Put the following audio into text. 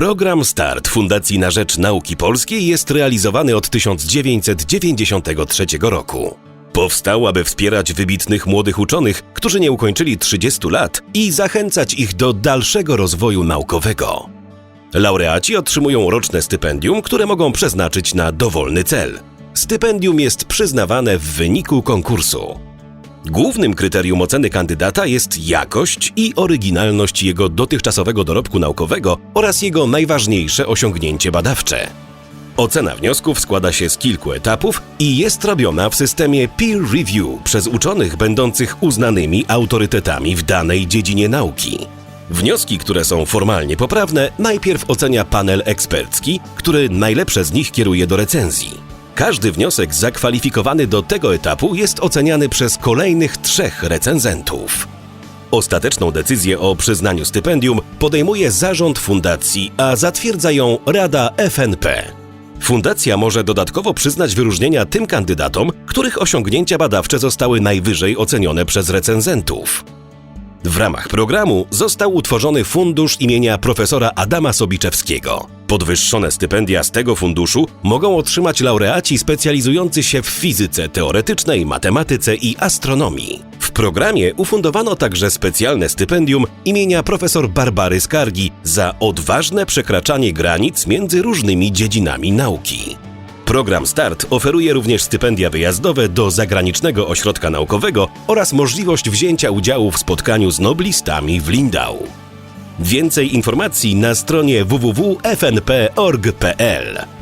Program Start Fundacji na Rzecz Nauki Polskiej jest realizowany od 1993 roku. Powstał, aby wspierać wybitnych młodych uczonych, którzy nie ukończyli 30 lat i zachęcać ich do dalszego rozwoju naukowego. Laureaci otrzymują roczne stypendium, które mogą przeznaczyć na dowolny cel. Stypendium jest przyznawane w wyniku konkursu. Głównym kryterium oceny kandydata jest jakość i oryginalność jego dotychczasowego dorobku naukowego oraz jego najważniejsze osiągnięcie badawcze. Ocena wniosków składa się z kilku etapów i jest robiona w systemie peer review przez uczonych będących uznanymi autorytetami w danej dziedzinie nauki. Wnioski, które są formalnie poprawne, najpierw ocenia panel ekspercki, który najlepsze z nich kieruje do recenzji. Każdy wniosek zakwalifikowany do tego etapu jest oceniany przez kolejnych trzech recenzentów. Ostateczną decyzję o przyznaniu stypendium podejmuje zarząd fundacji, a zatwierdza ją Rada FNP. Fundacja może dodatkowo przyznać wyróżnienia tym kandydatom, których osiągnięcia badawcze zostały najwyżej ocenione przez recenzentów. W ramach programu został utworzony fundusz imienia profesora Adama Sobiczewskiego. Podwyższone stypendia z tego funduszu mogą otrzymać laureaci specjalizujący się w fizyce teoretycznej, matematyce i astronomii. W programie ufundowano także specjalne stypendium imienia profesor Barbary Skargi za odważne przekraczanie granic między różnymi dziedzinami nauki. Program Start oferuje również stypendia wyjazdowe do zagranicznego ośrodka naukowego oraz możliwość wzięcia udziału w spotkaniu z noblistami w Lindau. Więcej informacji na stronie www.fnp.org.pl